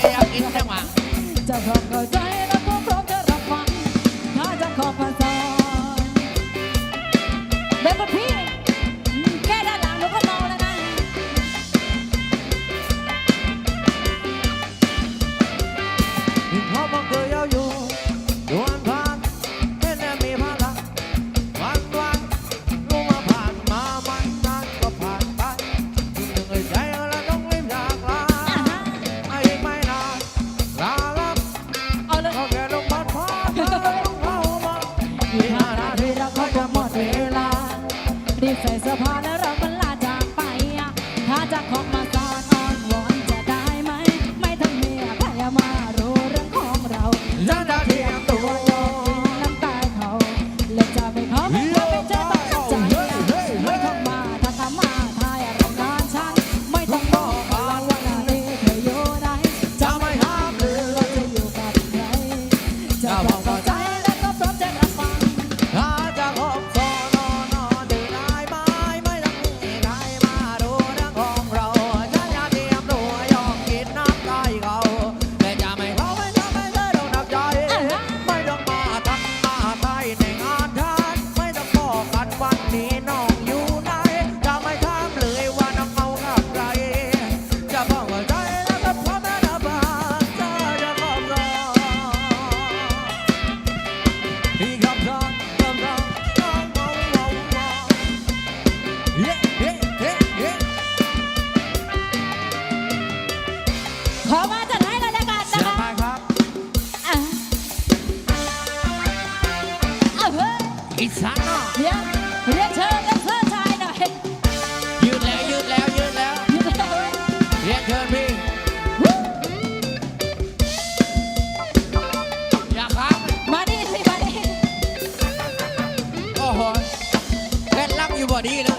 แก้วกินเท่หวังจะาของเข้าใจ อีสานเนาะเดี๋ยวเรียกเชิญเรียกเชิญชายหน่อยยืดแล้วยืดแล้วยืดแล้วเรียกเชิญพี่ อยากครับมาดิสิมาดิโอ้โหเต้นล่ำอยู่บ่ดีเลย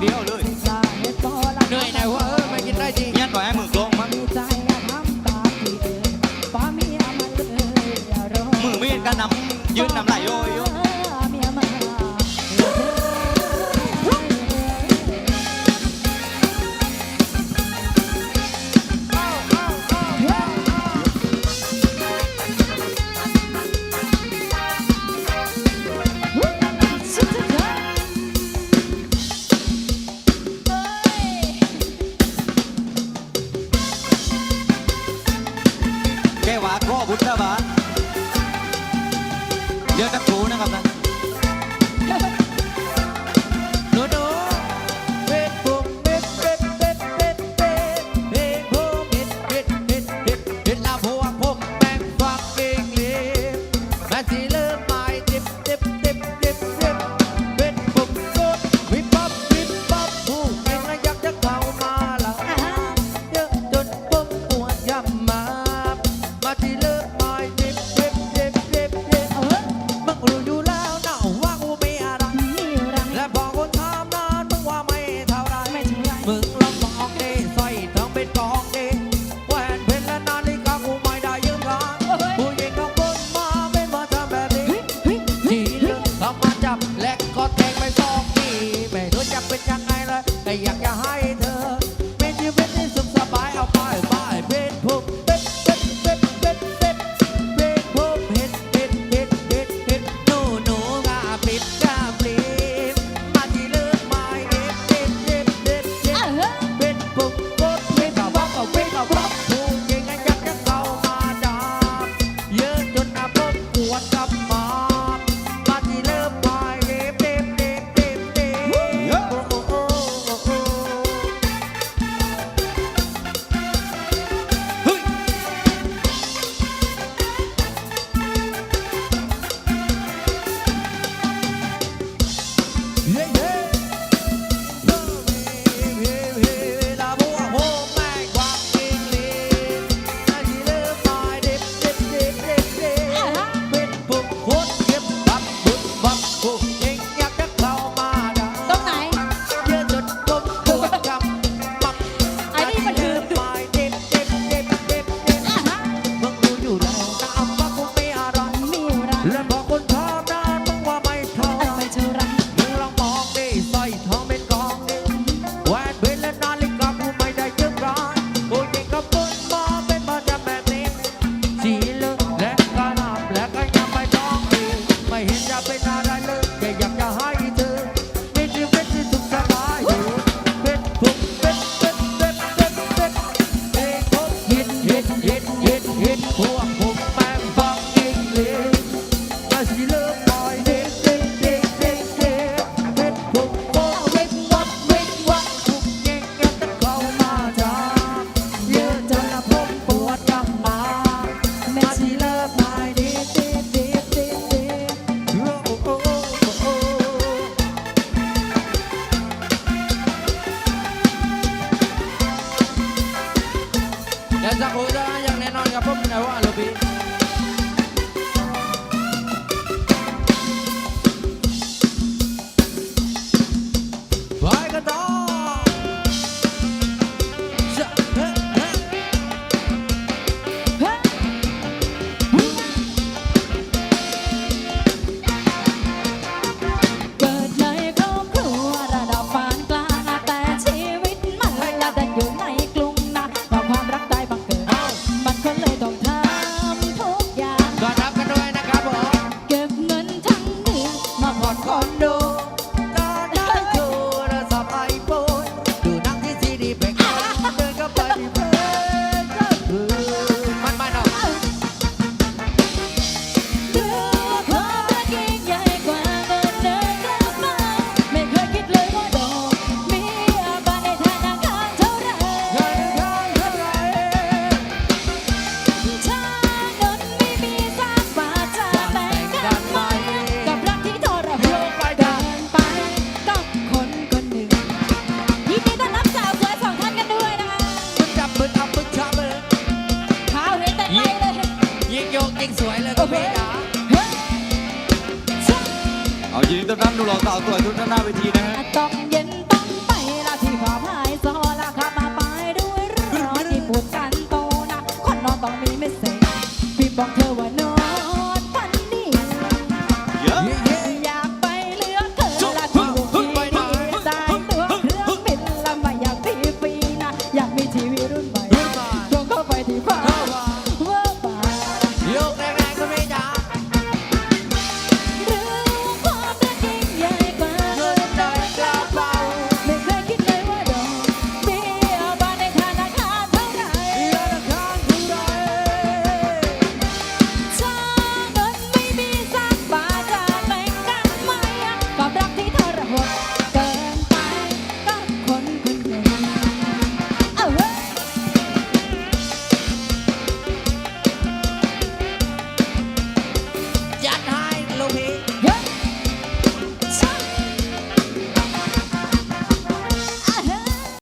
เดียวเลยเหนื่อยนะว่าเออไม่กินได้จริงยันปล่อยให้มือกลงมัมือมีดกรนนำยืนนำไหลโยย Fuck her, why?